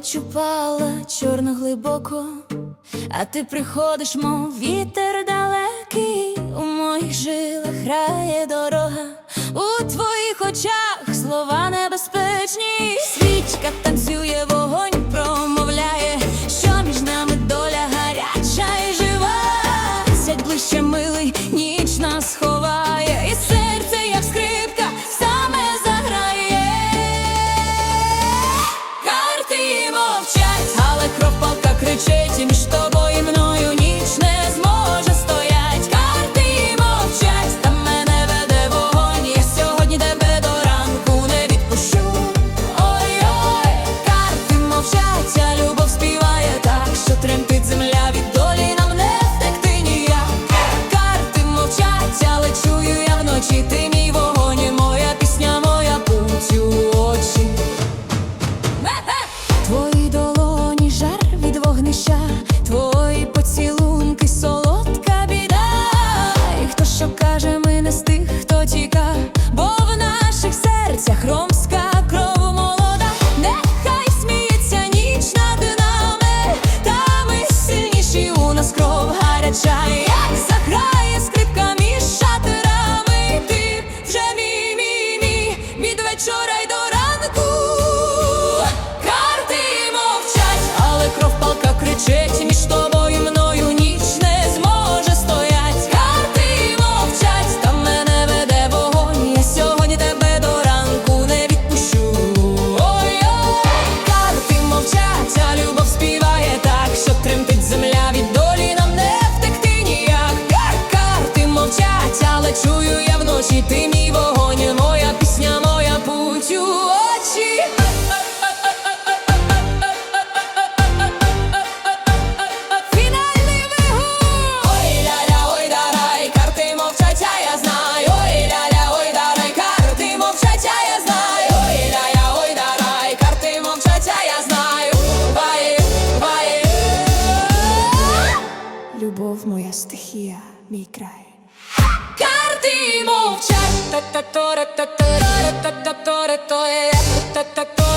ніч упала чорно глибоко, а ти приходиш, мов вітер далекий, у моїх жилах грає дорога, у твоїх очах слова. Кричить, і між тобою і мною ніч не зможе стоять. Карти мовчать, та мене веде вогонь. Сьогодні тебе до ранку не відпущу. Ой-ой, карти мовчать, любов співає так, що тремтить земля від долі нам не втекти ніяк. Карти мовчать, але чую я вночі. Ти мовчать, але чую я вночі. Ти мій вогонь, моя пісня, моя путь у очі. Фінальний вигук! Ой дарай, карти мовчать, я знаю. Ой ля-ля, ой дарай, карти мовчать, я знаю. Ой ой дарай, карти мовчать, я знаю. Любов моя стихія, мій край. Карти мовчать, та та торе та та та та та